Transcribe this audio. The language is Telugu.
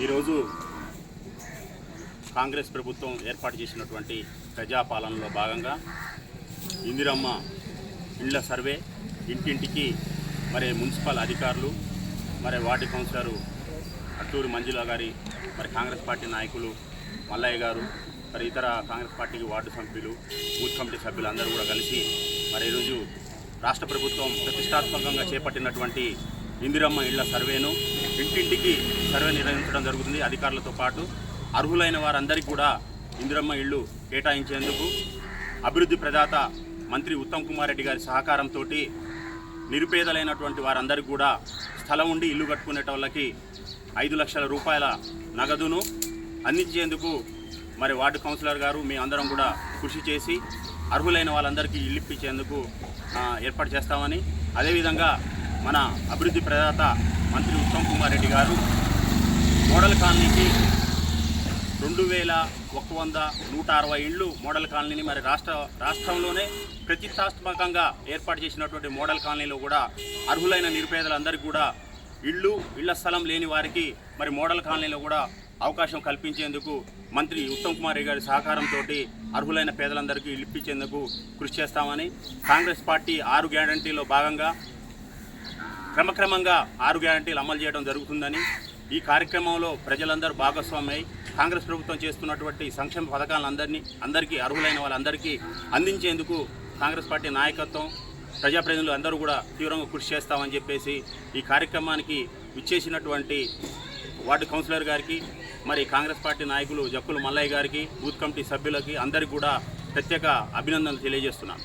ఈరోజు కాంగ్రెస్ ప్రభుత్వం ఏర్పాటు చేసినటువంటి ప్రజాపాలనలో భాగంగా ఇందిరమ్మ ఇండ్ల సర్వే ఇంటింటికి మరి మున్సిపల్ అధికారులు మరి వార్డు కౌన్సిలరు అట్టూరు మంజుల గారి మరి కాంగ్రెస్ పార్టీ నాయకులు మల్లయ్య గారు మరి ఇతర కాంగ్రెస్ పార్టీకి వార్డు సభ్యులు బూత్ కమిటీ సభ్యులు అందరూ కూడా కలిసి మరి ఈరోజు రాష్ట్ర ప్రభుత్వం ప్రతిష్టాత్మకంగా చేపట్టినటువంటి ఇందిరమ్మ ఇళ్ళ సర్వేను ఇంటింటికి సర్వే నిర్వహించడం జరుగుతుంది. అధికారులతో పాటు అర్హులైన వారందరికీ కూడా ఇందిరమ్మ ఇళ్ళు కేటాయించేందుకు అభివృద్ధి ప్రదాత మంత్రి ఉత్తమ్ కుమార్ రెడ్డి గారి సహకారంతో నిరుపేదలైనటువంటి వారందరికీ కూడా స్థలం ఉండి ఇల్లు కట్టుకునే వాళ్ళకి ఐదు లక్షల రూపాయల నగదును అందించేందుకు మరి వార్డు కౌన్సిలర్ గారు మీ అందరం కూడా కృషి చేసి అర్హులైన వాళ్ళందరికీ ఇల్లు ఇప్పించేందుకు ఏర్పాటు చేస్తామని అదేవిధంగా మన అభివృద్ధి ప్రదాత మంత్రి ఉత్తమ్ కుమార్ రెడ్డి గారు మోడల్ కాలనీకి రెండు వేల ఒక వంద నూట అరవై ఇండ్లు మోడల్ కాలనీని మరి రాష్ట్ర రాష్ట్రంలోనే ప్రతిష్టాత్మకంగా ఏర్పాటు చేసినటువంటి మోడల్ కాలనీలో కూడా అర్హులైన నిరుపేదలందరికీ కూడా ఇళ్ళు ఇళ్ళ స్థలం లేని వారికి మరి మోడల్ కాలనీలో కూడా అవకాశం కల్పించేందుకు మంత్రి ఉత్తమ్ కుమార్ రెడ్డి గారి సహకారంతో అర్హులైన పేదలందరికీ ఇప్పించేందుకు కృషి చేస్తామని కాంగ్రెస్ పార్టీ ఆరు గ్యారంటీలో భాగంగా క్రమక్రమంగా ఆరు గ్యారంటీలు అమలు చేయడం జరుగుతుందని ఈ కార్యక్రమంలో ప్రజలందరూ భాగస్వామ్యై కాంగ్రెస్ ప్రభుత్వం చేస్తున్నటువంటి సంక్షేమ పథకాలందరినీ అందరికీ అర్హులైన వాళ్ళందరికీ అందించేందుకు కాంగ్రెస్ పార్టీ నాయకత్వం ప్రజాప్రతినిధులు అందరూ కూడా తీవ్రంగా కృషి చేస్తామని చెప్పేసి ఈ కార్యక్రమానికి విచ్చేసినటువంటి వార్డు కౌన్సిలర్ గారికి మరి కాంగ్రెస్ పార్టీ నాయకులు జక్కులు మల్లయ్య గారికి బూత్ కమిటీ సభ్యులకి అందరికీ కూడా ప్రత్యేక అభినందనలు తెలియజేస్తున్నాను.